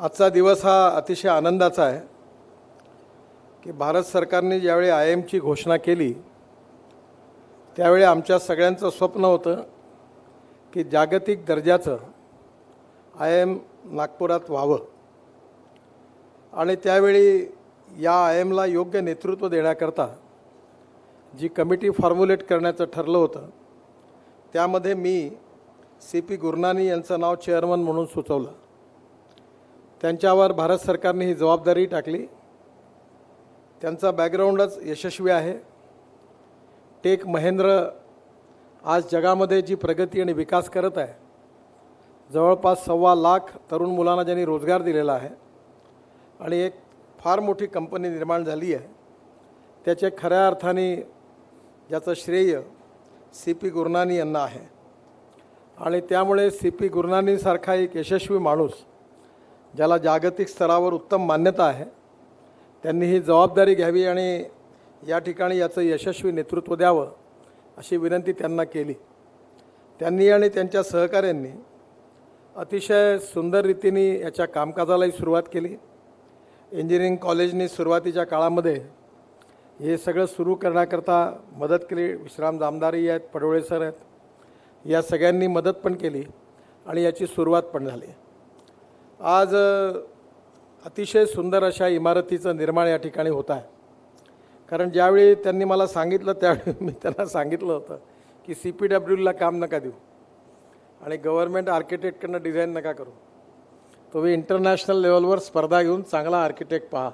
आजचा दिवस हा अतिशय आनंदाचा आहे की भारत सरकारने ज्यावेळी आय एमची घोषणा केली त्यावेळी आमच्या सगळ्यांचं स्वप्न होतं की जागतिक दर्जाचं आय एम नागपुरात व्हावं. आणि त्यावेळी या आय एमला योग्य नेतृत्व देण्याकरता जी कमिटी फॉर्म्युलेट करण्याचं ठरलं होतं त्यामध्ये मी सी पी गुरनानी यांचं नाव चेअरमन म्हणून सुचवलं. त्यांच्यावर भारत सरकारने ही जबाबदारी टाकली. त्यांचा बॅकग्राऊंडच यशस्वी आहे. टेक महेंद्र आज जगामध्ये जी प्रगती आणि विकास करत आहे जवळपास सव्वा लाख तरुण मुलांना ज्यांनी रोजगार दिलेला आहे आणि एक फार मोठी कंपनी निर्माण झाली आहे. त्याचे खऱ्या अर्थाने ज्याचं श्रेय सी पी गुरनानी यांना आहे. आणि त्यामुळे सी पी गुरनानीसारखा एक यशस्वी माणूस ज्याला जागतिक स्तरावर उत्तम मान्यता आहे त्यांनी ही जबाबदारी घ्यावी आणि या ठिकाणी याचं यशस्वी नेतृत्व द्यावं अशी विनंती त्यांना केली. त्यांनी आणि त्यांच्या सहकाऱ्यांनी अतिशय सुंदर रीतीने याच्या कामकाजालाही सुरुवात केली. इंजिनिअरिंग कॉलेजनी सुरुवातीच्या काळामध्ये हे सगळं सुरू करण्याकरता मदत केली. विश्राम जामदारी आहेत पडोळे सर आहेत. या सगळ्यांनी मदत पण केली आणि याची सुरुवात पण झाली. आज अतिशय सुंदर अशा इमारतीचं निर्माण या ठिकाणी होत आहे. कारण ज्यावेळी त्यांनी मला सांगितलं त्यावेळी मी त्यांना सांगितलं होतं की सी पी डब्ल्यूला काम नका देऊ आणि गव्हर्मेंट आर्किटेक्टकडनं डिझाईन नका करू. तुम्ही इंटरनॅशनल लेवलवर स्पर्धा घेऊन चांगला आर्किटेक्ट पहा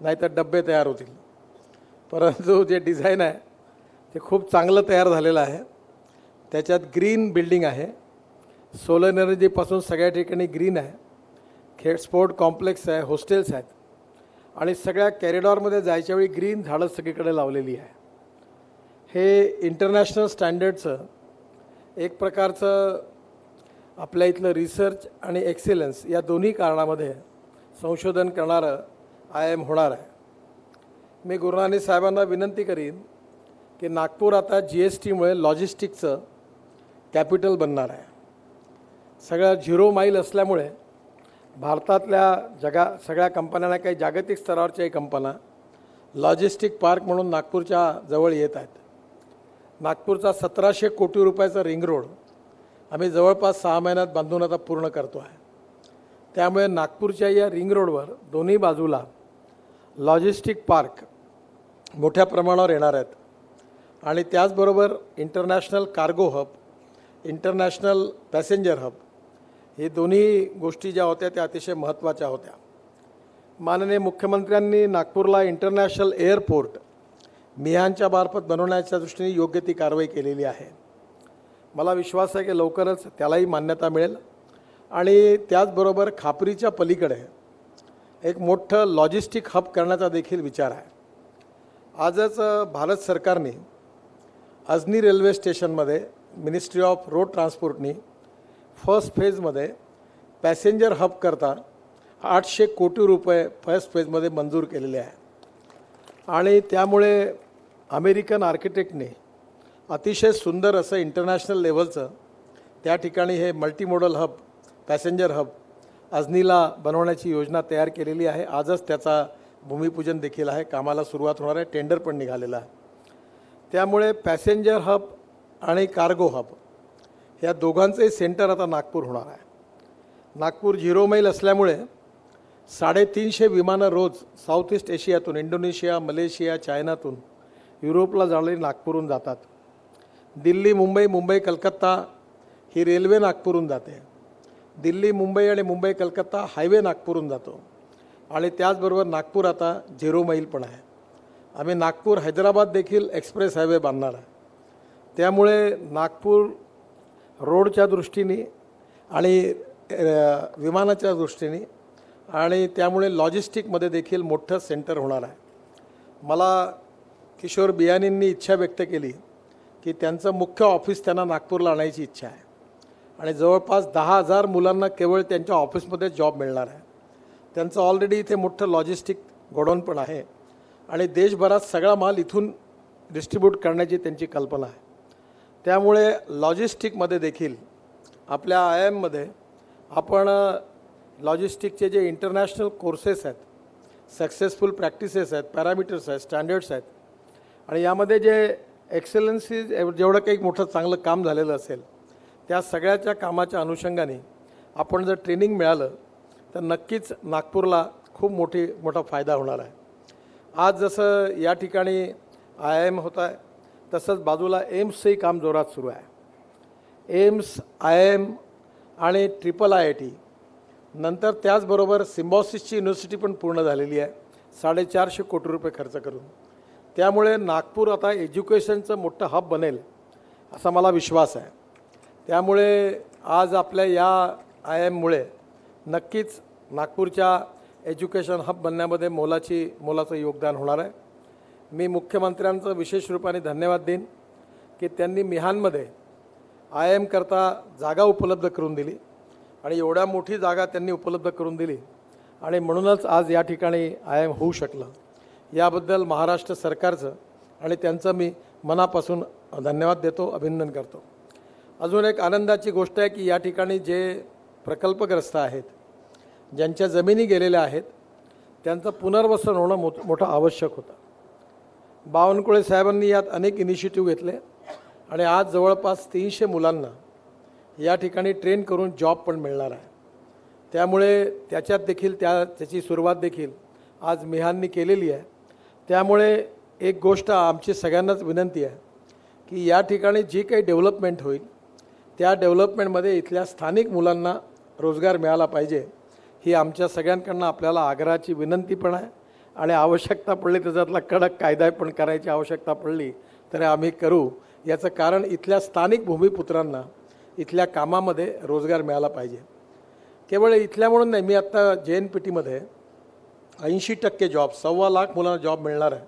नाहीतर डब्बे तयार होतील. परंतु जे डिझाईन आहे ते खूप चांगलं तयार झालेलं आहे. त्याच्यात ग्रीन बिल्डिंग आहे. सोलर एनर्जीपासून सगळ्या ठिकाणी ग्रीन आहे. खेळ स्पोर्ट कॉम्प्लेक्स आहे हॉस्टेल्स आहेत. आणि सगळ्या कॅरिडॉरमध्ये जायच्या वेळी ग्रीन झाडं सगळीकडे लावलेली आहे. हे इंटरनॅशनल स्टँडर्डचं एक प्रकारचं आपल्या इथलं रिसर्च आणि एक्सिलन्स या दोन्ही कारणामध्ये संशोधन करणारं आय एम होणार आहे. मी गुरुनानी साहेबांना विनंती करीन की नागपूर आता जी एस टीमुळे लॉजिस्टिकचं कॅपिटल बनणार आहे. सगळं झिरो माईल असल्यामुळे भारतातल्या जगा सगळ्या कंपन्यांना काही जागतिक स्तरावरच्याही कंपन्या लॉजिस्टिक पार्क म्हणून नागपूरच्या जवळ येत आहेत. नागपूरचा सतराशे कोटी रुपयाचा रिंग रोड आम्ही जवळपास सहा महिन्यात बांधून आता पूर्ण करतो आहे. त्यामुळे नागपूरच्या या रिंग रोडवर दोन्ही बाजूला लॉजिस्टिक पार्क मोठ्या प्रमाणावर येणार आहेत. आणि त्याचबरोबर international cargo hub international passenger hub हे दोन्ही गोष्टी ज्या होत्या त्या अतिशय महत्त्वाच्या होत्या. माननीय मुख्यमंत्र्यांनी नागपूरला इंटरनॅशनल एअरपोर्ट मिहानच्या मार्फत बनवण्याच्या दृष्टीने योग्य ती कारवाई केलेली आहे. मला विश्वास आहे की लवकरच त्यालाही मान्यता मिळेल. आणि त्याचबरोबर खापरीच्या पलीकडे एक मोठं लॉजिस्टिक हब करण्याचा देखील विचार आहे. आजच भारत सरकारने अजनी रेल्वे स्टेशनमध्ये मिनिस्ट्री ऑफ रोड ट्रान्सपोर्टनी फर्स्ट फेजमध्ये पॅसेंजर हब करता आठशे कोटी रुपये फर्स्ट फेजमध्ये मंजूर केलेले आहे. आणि त्यामुळे अमेरिकन आर्किटेक्टने अतिशय सुंदर असं इंटरनॅशनल लेवलचं त्या ठिकाणी हे मल्टीमोडल हब पॅसेंजर हब अजनीला बनवण्याची योजना तयार केलेली आहे. आजच त्याचा भूमिपूजन देखील आहे. कामाला सुरुवात होणार आहे. टेंडर पण निघालेलं आहे. त्यामुळे पॅसेंजर हब आणि कार्गो हब ह्या दोघांचंही सेंटर आता नागपूर होणार आहे. नागपूर झिरो मैल असल्यामुळे साडेतीनशे विमानं रोज साऊथ ईस्ट एशियातून इंडोनेशिया मलेशिया चायनातून युरोपला जाणारी नागपूरहून जातात. दिल्ली मुंबई मुंबई कलकत्ता ही रेल्वे नागपूरहून जाते. दिल्ली मुंबई आणि मुंबई कलकत्ता हायवे नागपूरहून जातो. आणि त्याचबरोबर नागपूर आता झिरो मैल पण आहे. आम्ही नागपूर हैदराबाद देखील एक्सप्रेस हायवे बांधणार आहे. त्यामुळे नागपूर रोडच्या दृष्टीने आणि विमानाच्या दृष्टीने आणि त्यामुळे लॉजिस्टिकमध्ये देखील मोठं सेंटर होणार आहे. मला किशोर बियानींनी इच्छा व्यक्त केली की त्यांचं मुख्य ऑफिस त्यांना नागपूरला आणायची इच्छा आहे. आणि जवळपास दहा हजार मुलांना केवळ त्यांच्या ऑफिसमध्ये जॉब मिळणार आहे. त्यांचं ऑलरेडी इथे मोठं लॉजिस्टिक गोडाऊन पण आहे आणि देशभरात सगळा माल इथून डिस्ट्रीब्यूट करण्याची त्यांची कल्पना आहे. त्यामुळे लॉजिस्टिकमध्ये देखील आपल्या आय एममध्ये आपण लॉजिस्टिकचे जे इंटरनॅशनल कोर्सेस आहेत सक्सेसफुल प्रॅक्टिसेस आहेत पॅरामीटर्स आहेत स्टँडर्ड्स आहेत आणि यामध्ये जे एक्सेलन्सी जेवढं काही मोठं चांगलं काम झालेलं असेल त्या सगळ्याच्या कामाच्या अनुषंगाने आपण जर ट्रेनिंग मिळालं तर नक्कीच नागपूरला खूप मोठी मोठा फायदा होणार आहे. आज जसं या ठिकाणी आय एम होत आहे तसंच बाजूला एम्सचंही काम जोरात सुरू आहे. एम्स आय एम आणि ट्रिपल आय आय टी. नंतर त्याचबरोबर सिम्बॉसिसची युनिव्हर्सिटी पण पूर्ण झालेली आहे. साडेचारशे कोटी रुपये खर्च करून. त्यामुळे नागपूर आता एज्युकेशनचं मोठं हब बनेल असा मला विश्वास आहे. त्यामुळे आज आपल्या या आय एममुळे नक्कीच नागपूरच्या एज्युकेशन हब बनण्यामध्ये मोलाची मोलाचं योगदान होणार आहे. मी मुख्यमंत्र्यांचं विशेष रूपाने धन्यवाद देईन की त्यांनी मिहानमध्ये आय एम करता जागा उपलब्ध करून दिली आणि एवढ्या मोठी जागा त्यांनी उपलब्ध करून दिली. आणि म्हणूनच आज या ठिकाणी आय एम होऊ शकलं. याबद्दल महाराष्ट्र सरकारचं आणि त्यांचं मी मनापासून धन्यवाद देतो अभिनंदन करतो. अजून एक आनंदाची गोष्ट आहे की या ठिकाणी जे प्रकल्पग्रस्त आहेत ज्यांच्या जमिनी गेलेल्या आहेत त्यांचं पुनर्वसन होणं मोठ मोठं आवश्यक होतं. बावनकुळे साहेबांनी यात अनेक इनिशिएटिव्ह घेतले. आणि आज जवळपास तीनशे मुलांना या ठिकाणी ट्रेन करून जॉब पण मिळणार आहे. त्यामुळे त्याच्यात देखील त्या त्याची सुरुवात देखील आज मिहाननी केलेली आहे. त्यामुळे एक गोष्ट आमची सगळ्यांनाच विनंती आहे की या ठिकाणी जी काही डेव्हलपमेंट होईल त्या डेव्हलपमेंटमध्ये इथल्या स्थानिक मुलांना रोजगार मिळाला पाहिजे ही आमच्या सगळ्यांकडनं आपल्याला आग्रहाची विनंती पण आहे. आणि आवश्यकता पडली त्याच्यातला कडक कायदा पण करायची आवश्यकता पडली तर आम्ही करू. याचं कारण इथल्या स्थानिक भूमिपुत्रांना इथल्या कामामध्ये रोजगार मिळाला पाहिजे. केवळ इथल्या म्हणून नाही मी आत्ता जे एन पी टीमध्ये ऐंशी टक्के जॉब सव्वा लाख मुलांना जॉब मिळणार आहे.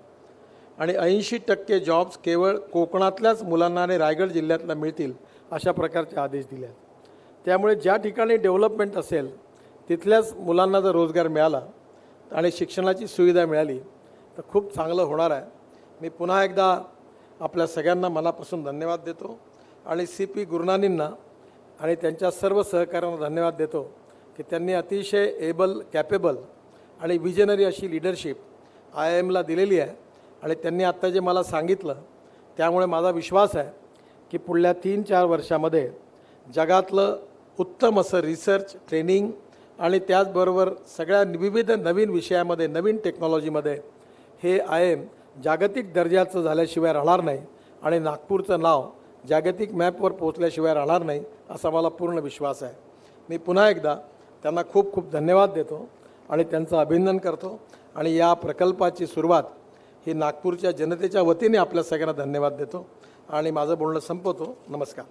आणि ऐंशी टक्के जॉब्स केवळ कोकणातल्याच मुलांना आणि रायगड जिल्ह्यातल्या मिळतील अशा प्रकारचे आदेश दिले आहेत. त्यामुळे ज्या ठिकाणी डेव्हलपमेंट असेल तिथल्याच मुलांना जर रोजगार मिळाला आणि शिक्षणाची सुविधा मिळाली तर खूप चांगलं होणार आहे. मी पुन्हा एकदा आपल्या सगळ्यांना मनापासून धन्यवाद देतो आणि सी पी गुरुनानींना आणि त्यांच्या सर्व सहकार्यांना धन्यवाद देतो की त्यांनी अतिशय एबल कॅपेबल आणि विजनरी अशी लिडरशिप आय एमला दिलेली आहे आणि त्यांनी आत्ता जे मला सांगितलं त्यामुळे माझा विश्वास आहे की पुढल्या तीन चार वर्षामध्ये जगातलं उत्तम असं रिसर्च ट्रेनिंग आणि त्याचबरोबर सगळ्या विविध नवीन विषयामध्ये नवीन टेक्नॉलॉजीमध्ये हे आय एम जागतिक दर्जाचं झाल्याशिवाय राहणार नाही आणि नागपूरचं नाव जागतिक मॅपवर पोचल्याशिवाय राहणार नाही असा मला पूर्ण विश्वास आहे. मी पुन्हा एकदा त्यांना खूप खूप धन्यवाद देतो आणि त्यांचं अभिनंदन करतो आणि या प्रकल्पाची सुरुवात ही नागपूरच्या जनतेच्या वतीने आपल्या सगळ्यांना धन्यवाद देतो आणि माझं बोलणं संपवतो. नमस्कार.